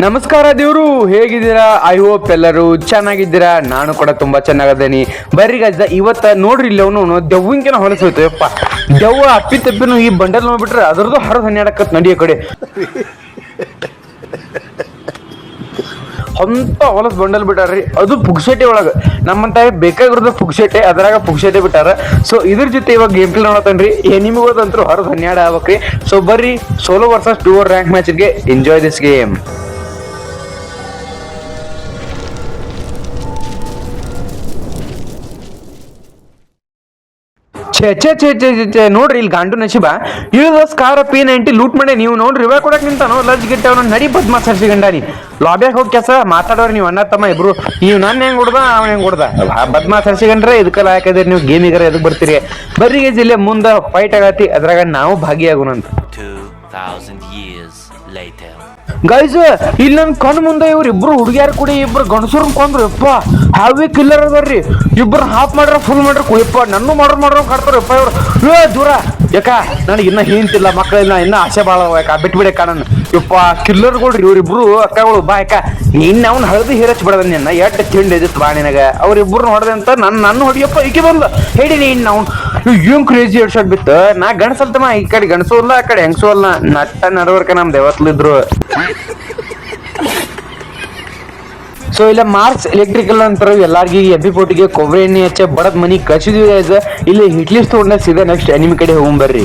ನಮಸ್ಕಾರ ದೇವರು, ಹೇಗಿದ್ದೀರಾ? ಐ ಹೋಪ್ ಎಲ್ಲರೂ ಚೆನ್ನಾಗಿದ್ದೀರಾ. ನಾನು ಕೂಡ ತುಂಬಾ ಚೆನ್ನಾಗಿದ್ದೀನಿ. ಬರ್ರಿ ಗಜ ಇವತ್ತ ನೋಡ್ರಿ ಇಲ್ಲಿ ಅವನು ದೆವ್ವಿಂಕಿನ ಹೊಲಸು ದೆವ್ವ ಅಪ್ಪಿ ತಪ್ಪಿನ ಈ ಬಂಡಲ್ ನೋಡ್ಬಿಟ್ರೆ ಅದರದ್ದು ಹೊರ ಹನ್ನೆರಡಕ್ಕತ್ ನಡಿಯೋ ಕಡೆ. ಅಂತ ಹೊಲಸ್ ಬಂಡಲ್ ಬಿಟ್ಟಾರ್ರಿ. ಅದು ಪುಕ್ಷೇಟೆ ಒಳಗ. ನಮ್ಮಂತ ಬೇಕಾಗಿರೋದು ಪುಕ್ಷೇಟೆ ಅದ್ರಾಗ ಪುಕ್ಷೇಟೆ ಬಿಟ್ಟಾರ. ಸೊ ಇದ್ರ ಜೊತೆ ಇವಾಗ ಗೇಮ್ ಪ್ಲೇ ನೋಡತನ್ರಿ ಎನಿಮಿಗೋದಂತೂ ಹೊರ ಹನ್ನೆರಡು ಆಗ್ಬೇಕ್ರಿ. ಸೊ ಬರ್ರಿ ಸೋಲೋ ವರ್ಸಸ್ ಟೂ ರ್ಯಾಂಕ್ ಮ್ಯಾಚ್ಗೆ ಎಂಜಾಯ್ ದಿಸ್ ಗೇಮ್ ಛೇ ಛೇ ನೋಡ್ರಿ ಇಲ್ಲಿ ಗಾಂಡು ನಶಿಬ. ಇಳಿದ ಸ್ಕಾರ ಪಿ ನೈಂಟಿ ಲೂಟ್ ಮಾಡಿ ನೀವು ನೋಡ್ರಿ ಇವಾಗ ಕೊಡಕ್ ನಿಂತಾನೋ ಲಜ್ ಗಿಟ್ಟ ನಡಿ ಬದ್ಮಾ ಸರ್ಸಿ ನೀ. ಲಾಬ್ಯಾಗ ಹೋಗಿ ಕೆಸ ಮಾತಾಡೋರಿ ನೀವು ಅಣ್ಣ, ತಮ್ಮ ಇಬ್ರು. ನೀವು ನನ್ನ ಹೆಂಗ್ ಹೊಡ್ದ, ಅವ್ನ ಹೆಂಗ್ ಹೊಡ್ದ? ಬದ್ಮಾ ಸರ್ಸಿಗಂಡ್ರೆ ಇದಕ್ಕೆಲ್ಲ ಯಾಕಂದ್ರೆ ನೀವು ಗೇಮಿಗರ ಎದಕ್ ಬರ್ತೀರಿ. ಬರ್ರಿ ಜಿಲ್ಲೆ ಮುಂದೆ ಫೈಟ್ ಆಗತಿ, ಅದ್ರಾಗ ನಾವು ಭಾಗಿಯಾಗೋಣಂತ. 2,000 years later. ಗೈಸ್ ಇಲ್ಲಿ ನನ್ನ ಕಣ್ ಮುಂದೆ ಇವ್ರು ಇಬ್ರು ಹುಡುಗಿಯಾರ ಕೂಡ ಇಬ್ರು ಗಂಡಸರು ಕೊಂದ್ರು. ಯಪ್ಪ ಹ್ಯಾವಿ ಕಿಲ್ಲರ್ ಅದಾರ್ರಿ. ಇಬ್ರು ಹಾಫ್ ಮಾಡ್ರ ಫುಲ್ ಮಾಡ್ರ ಯಪ್ಪ ನನ್ನ ಮಾಡ್ರ ಮಾಡ್ರ ಕಾಡ್ತಾರ ಯಪ್ಪ ಇವ್ರು ಏ ದೂರ. ಯಾಕ ನನಗೆ ಇನ್ನ ಹಿಂತಿಲ್ಲ ಮಕ್ಕಳಿಲ್ಲ ಇನ್ನ ಆಸೆ ಭಾಳ ಯಾಕ ಬಿಟ್ಬಿಡೆ ಕಾಣನ್ ಯಪ್ಪ ಕಿಲ್ಲರ್ಗಳ್ರಿ ಇವ್ರಿಬ್ರು ಅಕ್ಕಗಳು, ಬಾ ಅಕ್ಕ. ನಿನ್ನ ಅವ್ನ ಹಳದಿ ಹೀರಚ್ ಬಿಡದ ನಿನ್ನ, ಎಟ್ಟ ತಿಂಡಿ ಇದಿತ್ತು ಬಾ ನಿನಗ. ಅವ್ರಿಬ್ರು ಹೊಡೆದೆ ಅಂತ ನನ್ನ ನನ್ನ ಹೊಡಿಯಪ್ಪ, ಈಕೆ ಬಂದ ಹೇಳಿನಿ ನೀನ್ ಅವ್ನು. ಏನ್ ಕ್ರೇಜಿ ಶಾಟ್ ಬಿತ್ತು? ನಾ ಗಣಸಲ್ತಮ್ಮ ಈ ಕಡೆ ಗಣಸು ಅಲ್ಲ, ಆ ಕಡೆ ಹೆಂಗಸು ಅಲ್ಲ. ನಟ್ಟ ನಡವರ್ಕ ನಮ್ ದೇವತ್ಲಿದ್ರು ಸೊ ಇಲ್ಲ ಮಾರ್ಕ್ಸ್ ಎಲೆಕ್ಟ್ರಿಕಲ್ ನಂತರ ಎಲ್ಲಾರ್ಗಿ ಎಬ್ಬಿ ಪೋಟಿಗೆ ಕೊಬ್ಬರಿ ಎಣ್ಣೆ ಹಚ್ಚ ಬಡದ್ ಮನಿ ಕಚ್ಚಿದ್ವಿ. ಇಲ್ಲಿ ಹಿಟ್ಲಿಸ್ ತೊಗೊಂಡ ಸೀದಾ ನೆಕ್ಸ್ಟ್ ಎನಿಮಿ ಕಡೆ ಹೋಗ್ಬರ್ರಿ.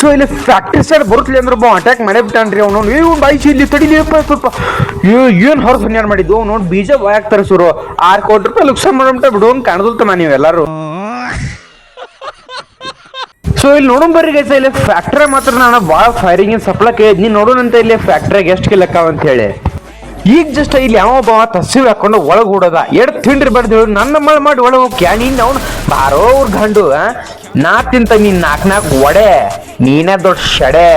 ಸೊ ಇಲ್ಲಿ ಫ್ಯಾಕ್ಟ್ರಿ ಸೈಡ್ ಬರುತ್ತಲಿ ಅಂದ್ರೆ ಬಾ ಅಟ್ಯಾಕ್ ಮಾಡೇ ಬಿಟ್ಟಾನ್ರಿ ಅವ್ನು. ಏ ಬಾಯ್ಸಿ ಬಾಯಿ ಇಲ್ಲಿ ತಡಿಲಿಯಪ್ಪ ಸ್ವಲ್ಪ. ಏನು ಹೊರ ಹನ್ಯಾರ ಮಾಡಿದ್ದು? ನೋಡಿ ಬೀಜ ಬಾಯಾಕ್ ತರಿಸೋರು ಆರು ಕೋಟಿ ರೂಪಾಯಿ ಲುಕ್ಸ ಮಾಡೋಂಟ ಬಿಡು ಅಂತ ಕಾಣದಲ್ತಮ್ಮ ನೀವೆಲ್ಲರೂ ಸೊ ಇಲ್ಲಿ ನೋಡೋಣ ಬರ್ರಿ ಗೈಸ ಇಲ್ಲಿ ಫ್ಯಾಕ್ಟ್ರಿ ಮಾತ್ರ ನಾನು ಭಾಳ ಫೈರಿಂಗ್ ಸಪ್ಲಕ್ಕೆ ನೀ ನೋಡೋಣಂತ ಇಲ್ಲಿ ಫ್ಯಾಕ್ಟ್ರಿಗೆ ಎಷ್ಟು ಕಿಲಕ್ಕ ಅಂತ ಹೇಳಿ ಈಗ ಜಸ್ಟ್ ಇಲ್ಲಿ ಯಾವ ಒಬ್ಬ ತಸಿವ್ ಹಾಕೊಂಡು ಒಳಗೆ ಹೂಡೋದ ಎಡ್ ತಿಂಡ್ರಿ ಹೇಳಿ, ನನ್ನ ಮಳೆ ಮಾಡಿ ಒಳಗೆ ಹೋಗಿ ನೀನು ಅವ್ನು ಬಾರೋ ಅವ್ರ ಗಂಡು ನಾ ತಿಂತ ನೀನ್ ನಾಕ್ ನಾಕ್ ಒಡೆ. ನೀನೇ ದೊಡ್ಡ ಶಡೆ.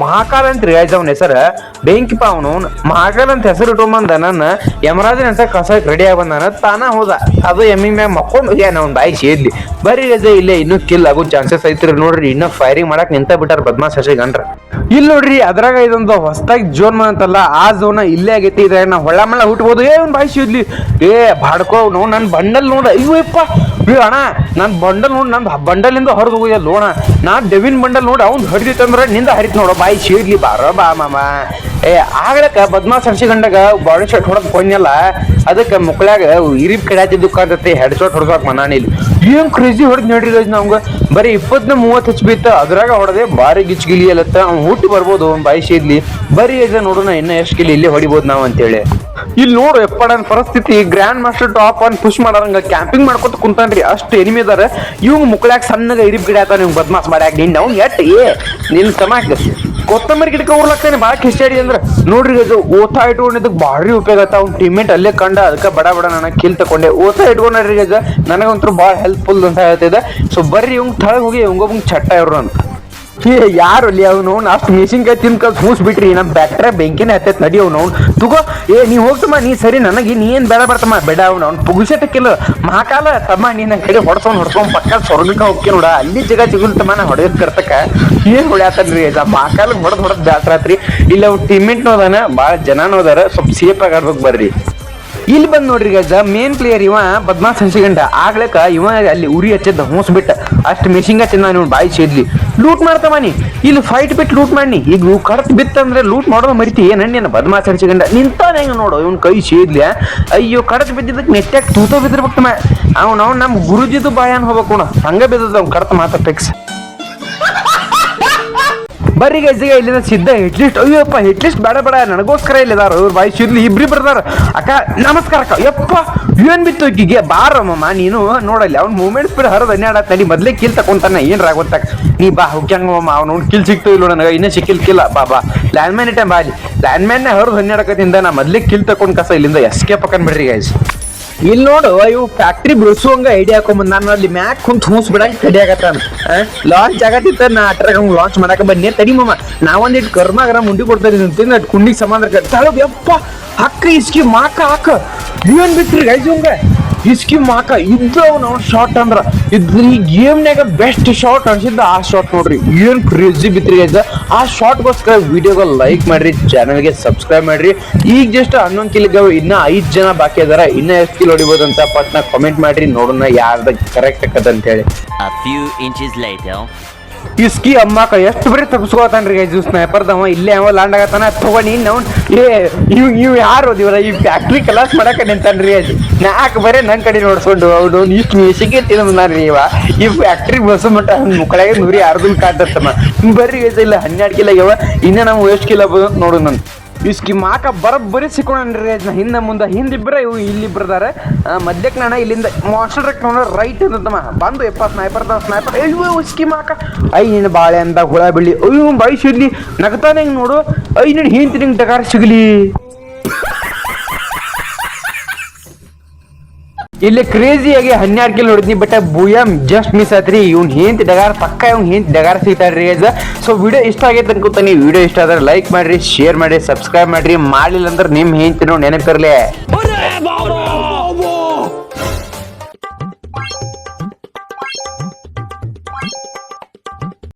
ಮಹಾಕಾಲ್ ಅಂತ ರಿಯಾಜ್ ಅವನ ಹೆಸರು. ಬೆಂಕಿಪ್ಪ ಅವನು. ಮಹಾಕಾಲ್ ಅಂತ ಹೆಸರು ಇಟ್ಕೊಂಬಂದ ನನ್ನ. ಯಮರಾಜನ ಅಂತ ಕಸಕ್ಕೆ ರೆಡಿ ಆಗಿ ಬಂದಾನ ತಾನ ಹೋದ. ಅದು ಎಮ್ಮಿ ಮ್ಯಾಗ ಮಕ್ಕೊಂಡು ಹೋಗ್ಯಾನ ಅವ್ನ ಬಾಯಿ ಸೇದ್ಲಿ ಬರೀ ರಜೆ ಇಲ್ಲೇ ಇನ್ನೂ ಕಿಲ್ ಆಗೋ ಚಾನ್ಸಸ್ ಐತ್ರಿ ನೋಡ್ರಿ. ಇನ್ನೂ ಫೈರಿಂಗ್ ಮಾಡಕ್ ನಿಂತ ಬಿಟ್ಟಾರ ಬದ್ಮಾಸ್ ಗಂಡ್ರ. ಇಲ್ಲಿ ನೋಡ್ರಿ, ಅದ್ರಾಗ ಇದೊಂದು ಹೊಸದಾಗಿ ಜೋನ್ ಅಂತಲ್ಲ ಆ ಜೋನ್ ಇಲ್ಲೇ ಆಗೈತಿ. ಇದ್ರಾಗ ನಾ ಹೊಳ್ಳ ಮಳ್ಳ ಹುಟ್ಬೋದು. ಏ ಒಂದು ಬಾಯಿ ಸೇದ್ಲಿ ಏ, ಬಾಡ್ಕೋ ನೋ ನನ್ನ ಬಂಡಲ್ ನೋಡ. ಏ, ಅಣ್ಣ ನನ್ನ ಬಂಡಲ್ ನೋಡಿ. ನನ್ ಬಂಡಲಿಂದ ಹೊರದು ಹೋಗ್ಯ ಲೋಣ. ನಾ ಡೆವಿನ್ ಬಂಡಲ್ ನೋಡಿ. ಅವ್ನ್ ಹರಿದಿತ್ತಂದ್ರ ನಿಂದ ಹರಿತ್ ನೋಡು. ಬಾಯಿ ಸೇದ್ಲಿ ಬಾರ ಬಾ ಮಾಮ. ಏ, ಆಗ್ಲಕ್ಕ ಬದ್ಮಾಸ್ ಹರ್ಸಿಗಂಡಾಗ ಬಾಡಿ ಶಾಟ್ ಹೊಡದ್ ಕೊಂಯಲ್ಲ ಅದಕ್ಕೆ ಮುಕ್ಳ್ಯಾಗ ಇರಿ ಕಡಾತಿದ್ದು ಕಾಂತತೆ ಹೆಡ್ ಶಾಟ್ ಹೊಡ್ಸಾಕ್ ಮನಾನಿಲ್ ಏನ್ ಕ್ರೇಜಿ ಹೊಡೆದ್ ನೋಡ್ರಿ ಗೈಸ್ ನಮ್ಗ? ಬರೀ ಇಪ್ಪತ್ನ ಮೂವತ್ತು ಹಚ್ ಬಿತ್ತ ಅದ್ರಾಗ ಹೊಡೆದೆ ಬಾರಿ ಗಿಚ್ ಗಿಲಿ ಅಲ್ಲತ್ತ. ಅವ್ನು ಹುಟ್ಟು ಬರ್ಬೋದು ಅವ್ನು ಬಾಯಿ ಸೇದ್ಲಿ ಬರೀ ಎಜ ನೋಡೋಣ ಇನ್ನ ಎಷ್ಟು ಗಿಲಿ ಇಲ್ಲಿ ಹೊಡಿಬೋದು ನಾವು ಅಂತೇಳಿ. ಇಲ್ಲಿ ನೋಡು ಎಪ್ಪಡನ್ ಪರಿಸ್ಥಿತಿ. Grand master top on push ಮಾಡಾರಂಗ. Camping ಮಾಡ್ಕೊತ ಕುಂತಾನ್ರಿ. ಅಷ್ಟು ಎನಿಮಿ ಅದಾರ ಇವ್ ಮುಕ್ಳ್ಯಾಗ ಸಣ್ಣಗ ಇರಿಬ್ ಗಿಡ ಆತ ನಿಮ್ಗೆ ಬದ್ಮಾಸ್ ಮಾಡ್ಯಾಕ. ನಿನ್ನ ಅವ್ನು ಎಟ್? ಏ, ನಿನ್ ಸಮಾಕ್ ಕೊತ್ತಂಬರಿ ಗಿಡಕ್ಕೆ ಉರ್ಲಾಕ್ತಾನೆ ಭಾಳ ಕಿಸ್ಟಾಡಿ ಅಂದ್ರೆ, ನೋಡ್ರಿ ಅದು ಓತಾ ಇಟ್ಕೊಂಡಿದ್ದಕ್ಕೆ ಭಾರಿ ಉಪಯೋಗ ಆತ ಅವ್ನ ಟೀಮೇಟ್ ಅಲ್ಲೇ ಕಂಡ ಅದಕ್ಕೆ ಬಡ ಬಡ ನನಗೆ ಕಿಲ್ ತಕೊಂಡೆ. ಓತಾ ಇಟ್ಕೊಂಡ್ರಿ ಅದು ನನಗಂತೂ ಭಾಳ ಹೆಲ್ಪ್ಫುಲ್ ಅಂತ ಹೇಳ್ತಿದ್ದೆ. ಸೊ ಬರ್ರಿ ಇವಂಗ್ ತಳಗ್ ಹೋಗಿ ಇವಂಗೊಬ್ಬಂಗ್ ಚಟ್ಟ ಇವ್ರು ಅಂತ. ಯಾರು ಅಲ್ಲಿ ಅವನು? ಅಷ್ಟು ಮೆಣಸಿನ್ಕಾಯಿ ತಿನ್ಕ ಕೂಸ್ ಬಿಟ್ರಿ ನಮ್ಮ ಬ್ಯಾಟ್ರೆ ಬೆಂಕಿನ ಹತ್ತೈತೆ ನಡಿ ಅವ್ನು. ಅವ್ನು ತುಗೋ, ಏ, ನೀ ಹೋಗ್ತಮ್ಮ, ನೀ ಸರಿ, ನನಗೆ ನೀ ಏನು ಬೇಡ ಬರ್ತಮ್ಮ. ಬೇಡ ಅವ್ನು. ಅವ್ನು ಪುಗುಸಟಕ್ಕಿಲ್ಲ ಮಹಾಕಾಲ, ತಮ್ಮ ನೀ ನನ್ನ ಕಡೆ ಹೊಡ್ಸೋನ್ ಹೊಡ್ಸೋನ್, ಪಕ್ಕ ಸ್ವರ್ಗಕ್ಕೆ ಹೋಗ್ಕೆ ನೋಡ. ಅಲ್ಲಿ ಜಗ ಸಿಗುಲ್ತಮ್ಮ ನಾ ಹೊಡೆದ್ ಕರ್ತಕ. ಏನ್ ಹೊಡ್ಯಾತನ್ರಿ ಆ ಮಹಾಕಾಲ ಹೊಡೆದ್ ಹೊಡೆದ್ ಬ್ಯಾಸ್ರಾತ್ರಿ ಇಲ್ಲ, ಅವ್ನ ಟೀಮ್ಮೇಟ್ನೂ ಅದಾನ ಭಾಳ ಜನನೂ ಅದಾರ. ಸ್ವಲ್ಪ ಸೇಫ್ ಆಗಿ ಆಡ್ಬೇಕು ಬರ್ರಿ. ಇಲ್ಲಿ ಬಂದು ನೋಡ್ರಿ ಗೈಸ ಮೇನ್ ಪ್ಲೇಯರ್ ಇವ ಬದ್ಮಾಸ್ ಹಂಸಿಗಂಡ ಆಗ್ಲಕ್ಕ ಇವ ಅಲ್ಲಿ ಉರಿ ಹಚ್ಚದ ಹೊಸ್ ಬಿಟ್ಟ. ಅಷ್ಟು ಮೆಷಿಂಗ ತಿನ್ನ ನಾನು ಬಾಯಿ ಸೇದ್ಲಿ ಲೂಟ್ ಮಾಡ್ತಾವನಿ ಇಲ್ಲಿ ಫೈಟ್ ಬಿಟ್ಟು ಲೂಟ್ ಮಾಡಿ ಈಗ ಕಡತ್ ಬಿತ್ತಂದ್ರೆ ಲೂಟ್ ಮಾಡೋದು ಮರಿತಿ. ಏನಣ್ಣ ಬದ್ಮಾಸ್ ಹಂಸಿಗಂಡ ನಿಂತಾನ ಹೆಂಗ ನೋಡು, ಇವ್ನ ಕೈ ಸೇದ್ಲಿ ಅಯ್ಯೋ ಕಡತ್ ಬಿದ್ದಿದ್ದಕ್ಕೆ ನೆಟ್ಟಾಗ ತೂತ ಬಿದ್ದಿರ್ಬೇಕು ಅವ್ನು, ಅವ್ನ ನಮ್ಮ ಗುರುಜಿದು ಬಾಯನ್ ಹೋಗ್ಬೇಕು ಹಂಗ ಬಿದ್ದದ ಅವ್ನು ಕಡತ್ ಮಾತಾ ಫಿಕ್ಸ್ ಬರ್ರಿ ಗೈಸಿಗೆ ಇಲ್ಲಿಂದ ಸಿದ್ಧ ಹಿಟ್ಲಿಸ್ಟ್ ಅಯ್ಯಪ್ಪ ಹಿಟ್ಲಿಸ್ಟ್ ಬೇಡ ಬೇಡ, ನನಗೋಸ್ಕರ ಇಲ್ಲಿದಾರ. ಇವ್ರ ಬಾಯಿ ಶಿರ್ಲಿ ಇಬ್ರಿ ಬರ್ತಾರ ಅಕ್ಕ, ನಮಸ್ಕಾರ ಅಕ್ಕ. ಯಪ್ಪ, ಏನ್ ಬಿತ್ತು ಈಕಿಗೆ? ಬಾರಮ್ಮ ನೀನು ನೋಡಲ್ಲಿ, ಅವ್ನ ಮೂಮೆಂಟ್ಸ್ ಬಿಡ ಹರದ ಧನ್ಯಾಡ ತಡಿ ಮೊದ್ಲೇ ಕಿಲ್ ತಕೊಂತಾನ. ಏನ್ ರಾಗೋತ್ತಾಕ ನೀ ಬಾ ಹೋಗ್ಯಂಗಮ್ಮ ಅವ್ನು ಕಿಲ್ ಸಿಕ್ತು ಇಲ್ಲ ನನಗೆ? ಇನ್ನೂ ಸಿಕ್ಕಿಲ್ ಕಿಲ್ಲ ಬಾ ಬಾ. ಲ್ಯಾಂಡ್ ಮ್ಯಾನ್ ಇಟ್ಟೆ ಬಾಲಿ ಲ್ಯಾಂಡ್ ಮ್ಯಾನ್ ಹರ ಹನ್ನೆರಡಕದಿಂದ ನಾ ಮೊದ್ಲೇ ಕಿಲ್ ತಕೊಂಡ್ ಕಸ ಇಲ್ಲಿಂದ ಎಸ್ಕೇಪ್ ಅಕನ್ ಬಿಡ್ರಿ ಗೈಸ್ ಇಲ್ಲಿ ನೋಡು ಇವು ಫ್ಯಾಕ್ಟ್ರಿ ಬಿಡಿಸುವಂಗ ಐಡಿಯಾ ಹಾಕೊಂಬಂದ್ ನಾನು ಅಲ್ಲಿ ಮ್ಯಾಕ್ ಕುಂತ್ ಹೂಸ್ ಬಿಡಂಗ್ ತಡಿಯಾಕತ್ತಾನ ಲಾಂಚ್ ಆಗತ್ತಿತ್ತ ನಾ ಅಟ್ರಾಗ ಲಾಂಚ್ ಮಾಡಕ ಬನ್ನಿ ತಡಿ ಮಮ್ಮ ನಾವೊಂದಿಟ್ಟು ಕರ್ಮಾಗರ ಮುಂಡಿ ಕೊಡ್ತಾ ಇದೀನಿ ತಿಂದ ಕುಂಡಿಗೆ ಸಮಾನ ತಳಬ್ ಯಪ್ಪ, ಹಕ್ಕ ಇಸ್ಕಿ ಮಾಕ ಹಾಕ. ಏನ್ ಬಿಟ್ರಿ ಗೈಜ್ ಹಂಗ ಇಸ್ಕಿ ಮಾಕ ಇದ್ದವ್ ನಾವು ಶಾರ್ಟ್ ಅಂದ್ರ. ಇದ್ರ ಈ ಗೇಮ್ನಾಗ ಬೆಸ್ಟ್ ಶಾರ್ಟ್ ಅನ್ಸಿದ್ದ ಆ ಶಾರ್ಟ್ ನೋಡ್ರಿ. ಏನ್ ಕ್ರೇಜಿ ಬಿತ್ರಿ ಗೈಸ್ ಆ ಶಾರ್ಟ್ಗೋಸ್ಕರ ವಿಡಿಯೋಗ ಲೈಕ್ ಮಾಡ್ರಿ ಚಾನಲ್ಗೆ ಸಬ್ಸ್ಕ್ರೈಬ್ ಮಾಡ್ರಿ. ಈಗ ಜಸ್ಟ್ ಹನ್ನೊಂದು ಗವ. ಇನ್ನ ಐದ್ ಜನ ಬಾಕಿ ಅದಾರ. ಇನ್ನ ಎಷ್ಟು ಕಿಲ್ ಹೊಡಿಬೋದು ಅಂತ ಪಟ್ನ ಕಾಮೆಂಟ್ ಮಾಡ್ರಿ. ನೋಡೋಣ ಯಾರ್ದ ಕರೆಕ್ಟ್ ಅಂತ ಹೇಳಿ. ಇಸ್ಕಿ ಅಮ್ಮಕ ಎಷ್ಟು ಬರೀ ತಪ್ಪಿಸ್ಕೋತಾನ್ರಿ ಗೈಸ್ ಸ್ನೈಪರ್ದವ ಇಲ್ಲೇ ಅವ ಲ್ಯಾಂಡ್ ಆಗತ್ತಾನ. ತಗೊಂಡಿ ಅವ್ನು. ಏ, ಇವ್ ಇವ್ ಯಾರು ಇವರ? ಈ ಫ್ಯಾಕ್ಟ್ರಿ ಕಲಾಸ್ ಮಾಡಕ ನಿಂತಾನ್ರಿ ಅದು ನಾಲ್ಕು ಬರೀ ನನ್ ಕಡೆ ನೋಡ್ಸ್ಕೊಂಡು ಅವನು ಇಷ್ಟು ಮೇಸಿಗೆ ತಿನ್ನದ್ರಿ ಇವ. ಈ ಫ್ಯಾಕ್ಟ್ರಿ ಬಸ್ ಮಟ್ಟ ಮುಕ್ಕಳಾಗ ನೂರಿ ಯಾರ್ದು ಕಾಟತ್ತಮ್ಮ ಬರ್ರಿ ಗೈಸ್ ಇಲ್ಲ ಹನ್ನೆರಡು ಕಿಲ ಇವ ಇನ್ನ ನಾವು ಎಷ್ಟು ಕಿಲ ನೋಡು ನಾನು. ಇಸ್ಕಿ ಮಾಕ ಬರೋಬ್ಬರಿ ಸಿಕ್ಕೊಂಡ್ರಿ ಅದನ್ನ ಹಿಂದೆ ಮುಂದೆ. ಹಿಂದಿಬ್ರ ಇವು ಇಲ್ಲಿಬ್ರದಾರ. ಮಧ್ಯಕ್ಕೆ ನಾನು ಇಲ್ಲಿಂದ ಮಾಸ್ಟರ್ ರೈಟ್ ಅಂತಮ್ಮ ಬಂದು ಎಪ್ಪ ಸ್ನೈಪರ್ ಸ್ನೈಪರ್ ಅಯ್ಯೋ ಇಸ್ಕಿ ಮಾಕ. ಐ ನಿನ್ನ ಬಾಳೆ ಅಂದ ಹುಳ ಬಿಳಿ ಅಯ್ಯೋ, ಬಾಯಿ ಸಿಗ್ಲಿ ನಗತಾನೆ ಹಿಂಗೆ ನೋಡು. ಐ ನಿನ್ನ ಹಿಂತಿ ನಿಂಗೆ ಡಗಾರ ಸಿಗ್ಲಿ. ಇಲ್ಲಿ ಕ್ರೇಜಿಯಾಗಿ ಹನ್ನೆರಡು ಕಿಲೋ ಹೊಡಿದ್ನಿ ಬಟ್ ಬುಯಮ್ ಜಸ್ಟ್ ಮಿಸ್ ಆತ್ರಿ. ಇವ್ನು ಹೆಂತ ಡಗಾರ, ಪಕ್ಕ ಇವ್ನು ಹೆಂತ ಡಗಾರ ಸಿಗ್ತಾರ್ರಿ ಗೈಸ್ ಸೊ ವಿಡಿಯೋ ಇಷ್ಟ ಆಗೈತೆ ಅನ್ಕೋತಾನೆ ವಿಡಿಯೋ ಇಷ್ಟ ಆದ್ರೆ ಲೈಕ್ ಮಾಡ್ರಿ ಶೇರ್ ಮಾಡ್ರಿ ಸಬ್ಸ್ಕ್ರೈಬ್ ಮಾಡ್ರಿ. ಮಾಡಲಿಲ್ಲ ಅಂದ್ರೆ ನಿಮ್ಮ ಹೆಂತಿನೋ ನೆನಪಿರ್ಲಿ.